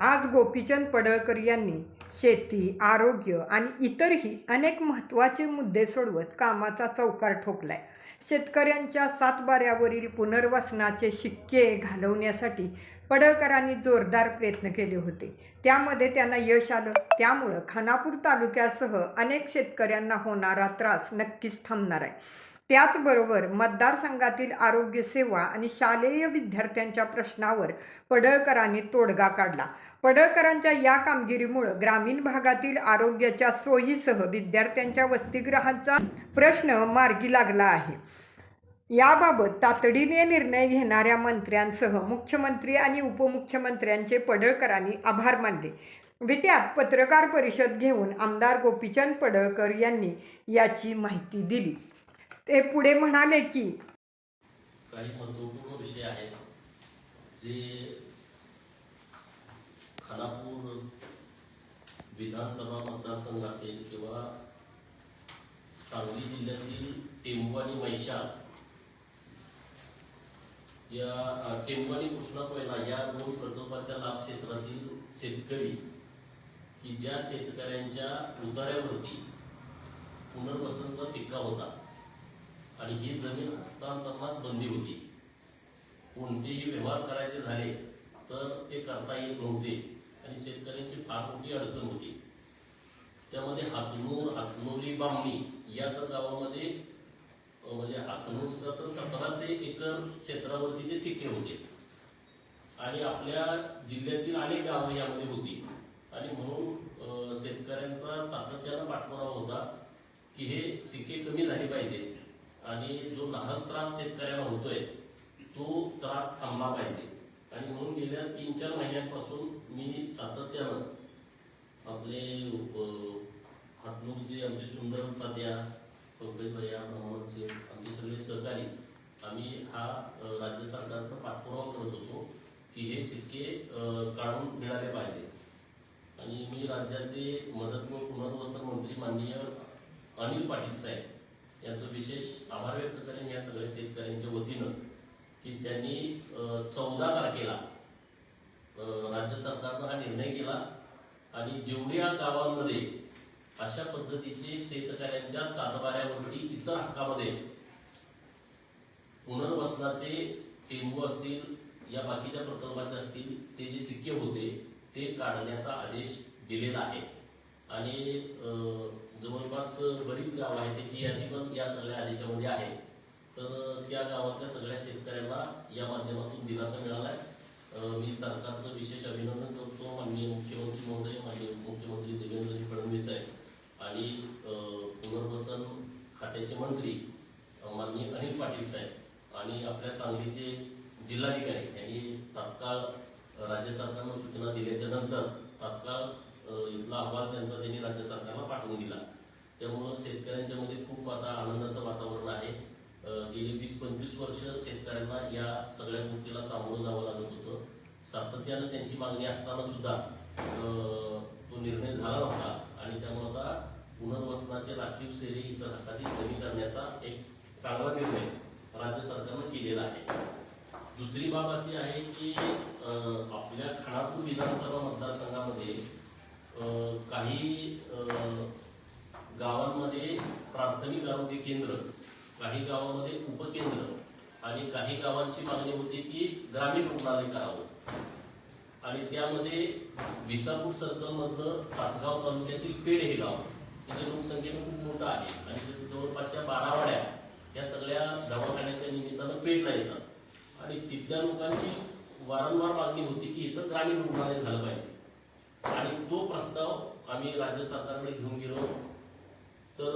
आज गोपीचंद पडळकर यांनी शेती आरोग्य आणि इतरही अनेक महत्त्वाचे मुद्दे सोडवत कामाचा चौकार ठोकलाय. शेतकऱ्यांच्या सातबाऱ्यावरील पुनर्वसनाचे शिक्के घालवण्यासाठी पडळकरांनी जोरदार प्रयत्न केले होते. त्यामध्ये त्यांना यश आलं. त्यामुळं खानापूर तालुक्यासह अनेक शेतकऱ्यांना होणारा त्रास नक्कीच थांबणार आहे. त्याचबरोबर मतदारसंघातील आरोग्यसेवा आणि शालेय विद्यार्थ्यांच्या प्रश्नावर पडळकरांनी तोडगा काढला. पडळकरांच्या या कामगिरीमुळं ग्रामीण भागातील आरोग्याच्या सोयीसह विद्यार्थ्यांच्या वसतिगृहाचा प्रश्न मार्गी लागला आहे. याबाबत तातडीने निर्णय घेणाऱ्या मंत्र्यांसह मुख्यमंत्री आणि उपमुख्यमंत्र्यांचे पडळकरांनी आभार मानले. विट्यात पत्रकार परिषद घेऊन आमदार गोपीचंद पडळकर यांनी याची माहिती दिली. ते पुढे म्हणाले की काही महत्त्वपूर्ण विषय आहेत जे खानापूर विधानसभा मतदारसंघ असेल किंवा सांगली जिल्ह्यातील टेंबू आणि मैशा या टेंबू आणि कृष्णा कोयना या दोन प्रकल्पाच्या लाभ क्षेत्रातील शेतकरी की ज्या शेतकऱ्यांच्या उतार्यावरती पुनर्वसनचा सिक्का होता. आणि ही जमीन हस्तांतरणास बंदी होती. कोणतेही व्यवहार करायचे झाले तर ते करता येत नव्हते आणि शेतकऱ्यांची फार मोठी अडचण होती. त्यामध्ये हातनूर हातनोरी बामणी या तर गावामध्ये म्हणजे हातनूरचा तर सतराशे एकर क्षेत्रावरती ते सिक्के होते. आणि आपल्या जिल्ह्यातील अनेक गावं यामध्ये होती. आणि म्हणून शेतकऱ्यांचा सातत्यानं पाठपुरावा होता की हे सिक्के कमी झाले पाहिजेत. आणि जो नाहक त्रास शेतकऱ्याला होतोय तो त्रास थांबला पाहिजे. आणि म्हणून गेल्या तीन चार महिन्यांपासून मी सातत्यानं आपले हातमुख जे आमचे सुंदर तात्या पंकज भैया सिंग आमचे सगळे सहकारी आम्ही हा राज्य सरकारचा पाठपुरावा करत होतो की हे सिक्के काढून मिळाले पाहिजे. आणि मी राज्याचे मदत व पुनर्वसन मंत्री माननीय अनिल पाटील साहेब यांचं विशेष आभार व्यक्त करेन या सगळ्या शेतकऱ्यांच्या वतीनं की त्यांनी चौदा तारखेला राज्य सरकारनं हा निर्णय केला आणि जेवढ्या गावांमध्ये अशा पद्धतीचे शेतकऱ्यांच्या सातबाऱ्यावरती इतर हक्कामध्ये पुनर्वसनाचे टेंबू असतील या बाकीच्या प्रकल्पाचे असतील ते जे सिक्के होते ते काढण्याचा आदेश दिलेला आहे. आणि जवळपास बरीच गावं आहेत त्याची यादी पण या सगळ्या आदेशामध्ये आहे. तर त्या गावातल्या सगळ्या शेतकऱ्यांना या माध्यमातून दिलासा मिळाला आहे. मी सरकारचं विशेष अभिनंदन करतो माननीय मुख्यमंत्री महोदय माननीय मुख्यमंत्री देवेंद्रजी फडणवीस साहेब आणि पुनर्वसन खात्याचे मंत्री माननीय अनिल पाटील साहेब आणि आपल्या सांगलीचे जिल्हाधिकारी यांनी तात्काळ राज्य सरकारनं सूचना दिल्याच्या नंतर तात्काळ इथला अहवाल त्यांचा त्यांनी राज्य सरकारला पाठवून दिला. त्यामुळं शेतकऱ्यांच्या मध्ये खूप आता आनंदाचं वातावरण आहे. गेली वीस पंचवीस वर्ष शेतकऱ्यांना या सगळ्या गोष्टीला सामोरं जावं लागत होतं. सातत्यानं त्यांची मागणी असताना सुद्धा तो निर्णय झाला नव्हता. आणि त्यामुळे आता पुनर्वसनाचे राखीव सेरे इतर हक्कातील कमी करण्याचा एक चांगला निर्णय राज्य सरकारनं केलेला आहे. दुसरी बाब अशी आहे की आपल्या खानापूर विधानसभा मतदारसंघामध्ये काही गावांमध्ये प्राथमिक आरोग्य केंद्र काही गावामध्ये उपकेंद्र आणि काही गावांची मागणी होती की ग्रामीण रुग्णालय करावं. आणि त्यामध्ये विसापूर सर्कलमधलं तासगाव तालुक्यातील पेड हे गाव तिथे लोकसंख्येनं खूप मोठं आहे. आणि जवळपासच्या बारावाड्या या सगळ्या दवाखान्याच्या निमित्तानं पेडला येतात. आणि तिथल्या लोकांची वारंवार मागणी होती की इथं ग्रामीण रुग्णालय झालं पाहिजे. आणि तो प्रस्ताव आम्ही राज्य सरकारकडे घेऊन गेलो. तर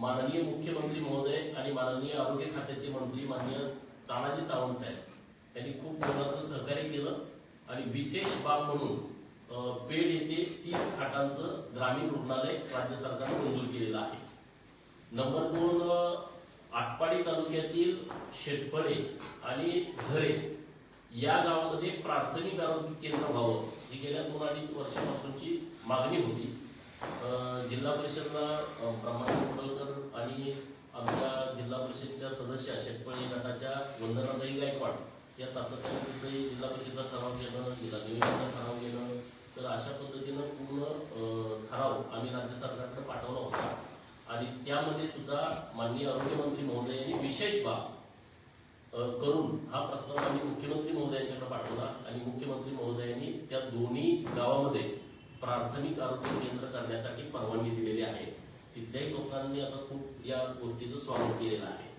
माननीय मुख्यमंत्री महोदय आणि माननीय आरोग्य खात्याचे मंत्री माननीय तानाजी सावंत साहेब यांनी खूप मोलाचं सहकार्य केलं. आणि विशेष बाब म्हणून पेड येथे तीस खाटांचं ग्रामीण रुग्णालय राज्य सरकारने मंजूर केलेलं आहे. नंबर दोन आटपाडी तालुक्यातील शेतफळे आणि झरे या गावामध्ये प्राथमिक आरोग्य केंद्र व्हावं ही गेल्या दोन अडीच वर्षापासूनची मागणी होती. जिल्हा परिषदला अं, ब्रह्मानंद कुडलकर आणि आमच्या जिल्हा परिषदच्या सदस्य शेतपळे गटाच्या वंदनाताई गायकवाड या सातत्याने जिल्हा परिषदचा ठराव घेणं जिल्हा नियोजन ठराव घेणं तर अशा पद्धतीनं पूर्ण ठराव आम्ही राज्य सरकारकडे पाठवला होता. आणि त्यामध्ये सुद्धा माननीय आरोग्यमंत्री महोदय यांनी विशेष बाब करून हा प्रस्ताव आम्ही मुख्यमंत्री महोदयांच्याकडे पाठवला आणि मुख्यमंत्री महोदयांनी त्या दोन्ही गावामध्ये प्राथमिक आरोग्य केंद्र करण्यासाठी परवानगी दिलेली आहे. तिथल्याही लोकांनी आता खूप या गोष्टीचं स्वागत केलेलं आहे.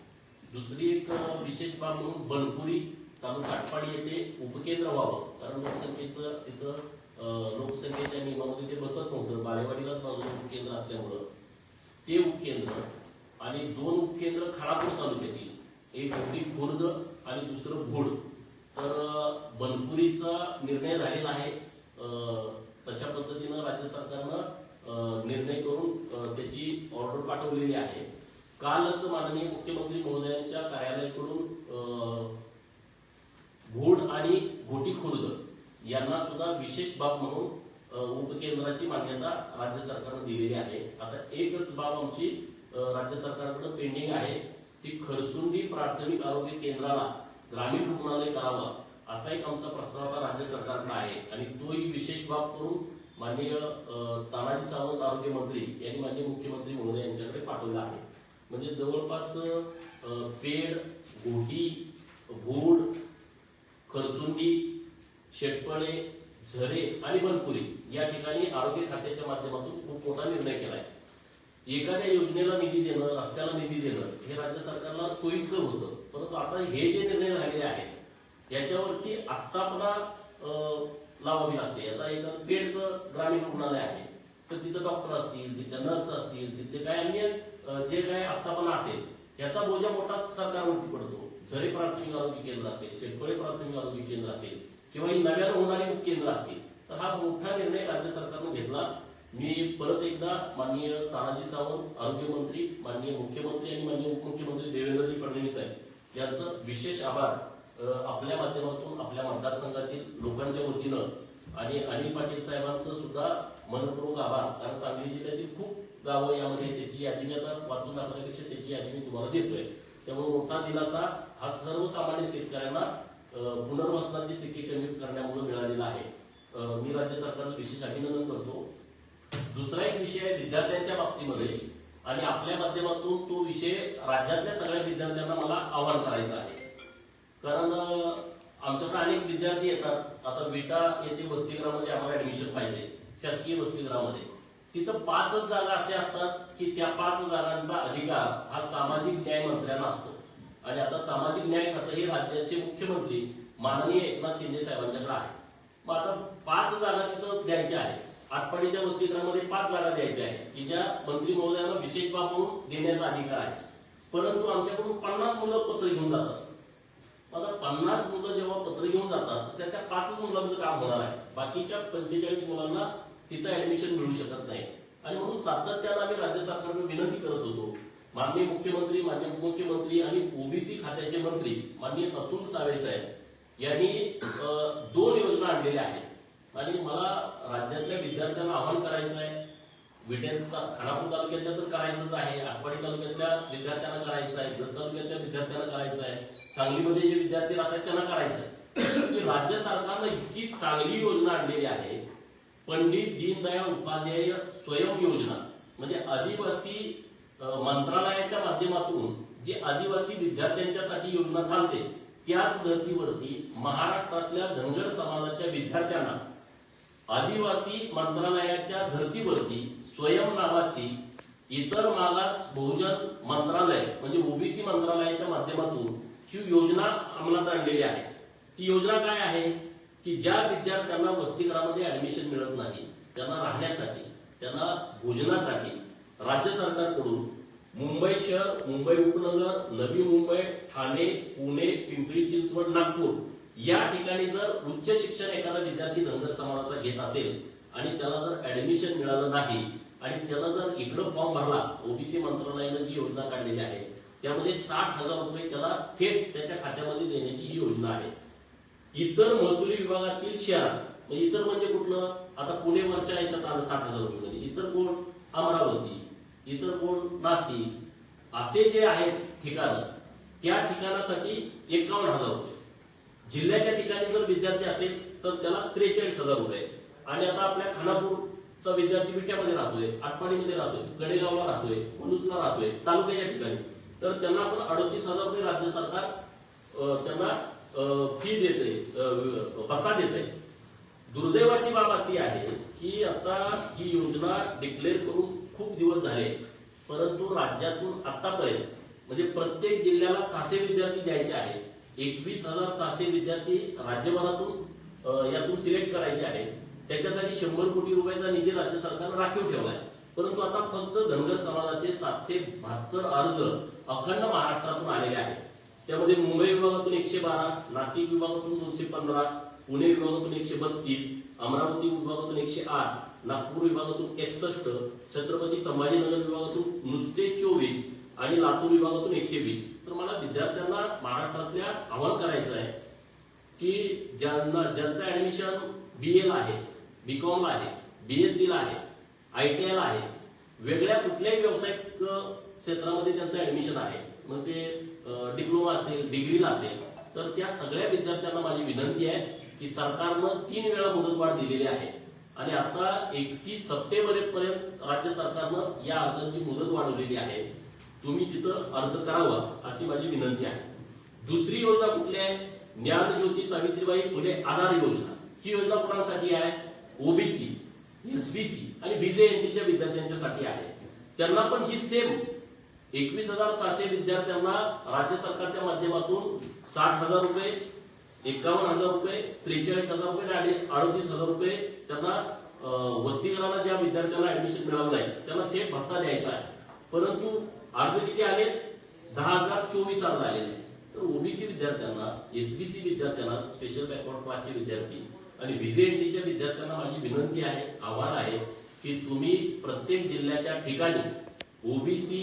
दुसरी एक विशेष बाब म्हणून बलपुरी तालुका आटपाडी येथे उपकेंद्र व्हावं कारण लोकसंख्येचं तिथं लोकसंख्येच्या नियमामध्ये ते बसत नव्हतं. बालेवाडीलाच बाजूला उपकेंद्र असल्यामुळं ते उपकेंद्र आणि दोन उपकेंद्र खानापूर तालुक्यातील. एक होती खुर्द आणि दुसरं भूड तर बनपुरीचा निर्णय झालेला आहे. तशा पद्धतीनं राज्य सरकारनं निर्णय करून त्याची ऑर्डर पाठवलेली आहे. कालच माननीय मुख्यमंत्री महोदयांच्या कार्यालयाकडून अं, भूड आणि घोटी खुर्द यांना सुद्धा विशेष बाब म्हणून उपकेंद्राची मान्यता राज्य सरकारनं दिलेली आहे. आता एकच बाब आमची राज्य सरकारकडे पेंडिंग आहे. ती खरसुंडी प्राथमिक आरोग्य केंद्राला ग्रामीण रुग्णालय करावा असा एक आमचा प्रस्ताव आता राज्य सरकारकडे आहे. आणि तोही विशेष बाब करून माननीय तानाजी सावंत आरोग्य मंत्री यांनी माननीय मुख्यमंत्री महोदय यांच्याकडे पाठवला आहे. म्हणजे जवळपास पेड गोटी भूड खरसुंडी शेटपणे झरे आणि बनपुरी या ठिकाणी आरोग्य खात्याच्या माध्यमातून खूप मोठा निर्णय केला आहे एखाद्या योजनेला निधी देणं रस्त्याला निधी देणं हे राज्य सरकारला सोयीस्कर होतं. परंतु आता हे जे निर्णय झालेले आहेत याच्यावरती आस्थापना लावावी लागते. आता एक पेडचं ग्रामीण रुग्णालय आहे तर तिथं डॉक्टर असतील तिथल्या नर्स असतील तिथले काय अन्य जे काय आस्थापना असेल याचा बोजा मोठा सरकारवरती पडतो. झरे प्राथमिक आरोग्य केंद्र असेल शेतकरी प्राथमिक आरोग्य केंद्र असेल किंवा ही नव्यानं होणारी उपकेंद्र असतील तर हा मोठा निर्णय राज्य सरकारनं घेतला. मी परत एकदा माननीय तानाजी सावंत आरोग्यमंत्री माननीय मुख्यमंत्री आणि माननीय उपमुख्यमंत्री देवेंद्रजी फडणवीस साहेब यांचं विशेष आभार आपल्या माध्यमातून आपल्या मतदारसंघातील लोकांच्या वतीनं आणि अनिल पाटील साहेबांचं सुद्धा मनपूर्वक आभार. कारण सांगली जिल्ह्यातील खूप गावं यामध्ये त्याची यादी मी आता वाचून दाखवण्यापेक्षा त्याची यादी मी तुम्हाला देतोय. त्यामुळे मोठा दिलासा हा सर्वसामान्य शेतकऱ्यांना पुनर्वसनाची सिक्के कमी करण्यामुळे मिळालेला आहे. मी राज्य सरकारला विशेष अभिनंदन करतो. दुसरा एक विषय आहे विद्यार्थ्यांच्या बाबतीमध्ये. आणि आपल्या माध्यमातून तो विषय राज्यातल्या सगळ्या विद्यार्थ्यांना मला आवाहन करायचं आहे. कारण आमच्याकडे अनेक विद्यार्थी येतात. आता विटा येथे वसतिगृहामध्ये आम्हाला ऍडमिशन पाहिजे. शासकीय वसतिगृहामध्ये. तिथं पाचच जागा असे असतात की त्या पाच जागांचा अधिकार हा सामाजिक न्याय मंत्र्यांना असतो. आणि आता सामाजिक न्याय खातं हे राज्याचे मुख्यमंत्री माननीय एकनाथ शिंदे साहेबांच्याकडे आहे. मग आता पाच जागा तिथं द्यायच्या आहेत. आटपाडीच्या वसतिगृहामध्ये पाच जागा द्यायच्या आहेत की ज्या मंत्री महोदयांना विशेष बाब म्हणून देण्याचा अधिकार आहे. परंतु आमच्याकडून पन्नास मुलं पत्र घेऊन जातात. आता पन्नास मुलं जेव्हा पत्र घेऊन जातात तर त्या पाचच मुलांचं काम होणार आहे. बाकीच्या पंचेचाळीस मुलांना तिथं ऍडमिशन मिळू शकत नाही. आणि म्हणून सातत्यानं आम्ही राज्य सरकारकडे विनंती करत होतो. माननीय मुख्यमंत्री माजी उपमुख्यमंत्री आणि ओबीसी खात्याचे मंत्री माननीय अतुल सावे साहेब यांनी दोन योजना आणलेल्या आहेत. आणि मला राज्यातल्या विद्यार्थ्यांना आवाहन करायचं आहे. विट्यात खानापूर तालुक्यातल्या तर करायचंच आहे. आटवाडी तालुक्यातल्या विद्यार्थ्यांना करायचं आहे. जत तालुक्यातल्या विद्यार्थ्यांना करायचं आहे. सांगलीमध्ये जे विद्यार्थी राहतात त्यांना करायचं आहे. राज्य सरकारनं इतकी चांगली योजना आणलेली आहे. पंडित दीनदयाळ उपाध्याय स्वयं योजना. म्हणजे आदिवासी मंत्रालयाच्या माध्यमातून जी आदिवासी विद्यार्थ्यांच्यासाठी योजना चालते त्याच धर्तीवरती महाराष्ट्रातल्या धनगर समाजाच्या विद्यार्थ्यांना आदिवासी मंत्रालयाच्या धर्तीवरती स्वयं नावाची इतर मागास बहुजन मंत्रालय म्हणजे ओबीसी मंत्रालयाच्या माध्यमातून ही योजना अंमलात आणलेली आहे. ती योजना काय आहे? की ज्या विद्यार्थ्यांना वसतिगृहामध्ये ऍडमिशन मिळत नाही त्यांना राहण्यासाठी त्यांना भोजनासाठी राज्य सरकारकडून मुंबई शहर मुंबई उपनगर नवी मुंबई ठाणे पुणे पिंपरी चिंचवड नागपूर या ठिकाणी जर उच्च शिक्षण एखादा विद्यार्थी धनगर समाजाचा घेत असेल आणि त्याला जर ऍडमिशन मिळालं नाही आणि त्याला जर इकडं फॉर्म भरला ओबीसी मंत्रालयानं जी योजना काढलेली आहे त्यामध्ये साठ हजार रुपये त्याला थेट त्याच्या खात्यामध्ये देण्याची ही योजना आहे. इतर महसुली विभागातील शहरात म्हणजे इतर म्हणजे कुठलं? आता पुणे वरच्या याच्यात आलं साठ हजार रुपये मध्ये इतर कोण? अमरावती इतर कोण? नाशिक. असे जे आहेत ठिकाण त्या ठिकाणासाठी एकावन्न हजार रुपये. जिल्ह्याच्या ठिकाणी जर विद्यार्थी असेल तर त्याला त्रेचाळीस हजार रुपये. आणि आता आपल्या खानापूरचा विद्यार्थी विट्यामध्ये राहतोय आटपाडीमध्ये राहतोय गडेगावला राहतोय पलूसला राहतोय तालुक्याच्या ठिकाणी. तर त्यांना आपण अडतीस हजार रुपये राज्य सरकार त्यांना फी देते भत्ता देते दुर्दैवाची बाब अशी आहे की आता ही योजना डिक्लेअर करून खूप दिवस झाले परंतु राज्यातून आतापर्यंत म्हणजे प्रत्येक जिल्ह्याला सहाशे विद्यार्थी द्यायचे आहेत. एकवीस हजार सहाशे विद्यार्थी राज्यभरातून यातून सिलेक्ट करायचे आहेत. त्याच्यासाठी शंभर कोटी रुपयाचा निधी राज्य सरकारनं राखीव ठेवलाय परंतु आता फक्त धनगर समाजाचे सातशे बहात्तर अर्ज अखंड महाराष्ट्रातून आलेले आहेत. त्यामध्ये मुंबई विभागातून एकशे बारा नाशिक विभागातून दोनशे पंधरा पुणे विभागातून एकशे बत्तीस अमरावती विभागातून एकशे आठ नागपूर विभागातून एकसष्ट छत्रपती संभाजीनगर विभागातून नुसते चोवीस आणि लातूर विभागातून एकशे वीस. तर मला विद्यार्थ्यांना महाराष्ट्रातल्या आवाहन करायचं आहे की ज्यांना ज्यांचं ऍडमिशन बी एला आहे बी ला आहे बीएससी ला आहे आय टी आय ला आहे वेगळ्या कुठल्याही व्यावसायिक क्षेत्रामध्ये त्यांचं ऍडमिशन आहे मग ते डिप्लोमा असेल डिग्रीला असेल तर त्या सगळ्या विद्यार्थ्यांना माझी विनंती आहे की सरकारनं तीन वेळा मुदतवाढ दिलेली आहे. आणि आता एकतीस सप्टेंबर पर्यंत राज्य सरकारनं या अर्जांची मुदत वाढवलेली आहे. तुम्ही तिथं अर्ज करावा अशी माझी विनंती आहे. दुसरी योजना कुठली आहे? ज्ञान ज्योती सावित्रीबाई फुले आधार योजना. ही योजना कोणासाठी आहे? ओबीसी एसबीसी आणि बीजेएनटीच्या विद्यार्थ्यांच्यासाठी आहे. त्यांना पण ही सेम एकवीस हजार सहाशे विद्यार्थ्यांना राज्य सरकारच्या माध्यमातून साठ हजार रुपये एकावन्न हजार रुपये त्रेचाळीस हजार रुपये आणि अडतीस हजार रुपये त्यांना अं, वसतिगृहाला ज्या विद्यार्थ्यांना ऍडमिशन मिळालं नाही त्यांना थेट भत्ता द्यायचा आहे. परंतु अर्ज किती आले? दहा हजार चोवीस अर्ज आलेले आहेत. तर ओबीसी विद्यार्थ्यांना एसबीसी विद्यार्थ्यांना स्पेशल बॅकवर्ड क्लासचे विद्यार्थी आणि व्हीजेएनटीच्या विद्यार्थ्यांना माझी विनंती आहे आव्हान आहे की तुम्ही प्रत्येक जिल्ह्याच्या ठिकाणी ओबीसी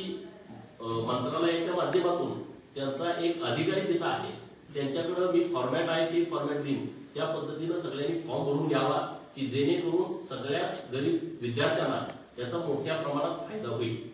मंत्रालयाच्या माध्यमातून त्यांचा एक अधिकारी तिथं आहे. त्यांच्याकडं मी फॉर्मॅट आहे ते फॉर्मॅट देईन त्या पद्धतीनं सगळ्यांनी फॉर्म भरून घ्यावा की जेणेकरून सगळ्या गरीब विद्यार्थ्यांना याचा मोठ्या प्रमाणात फायदा होईल.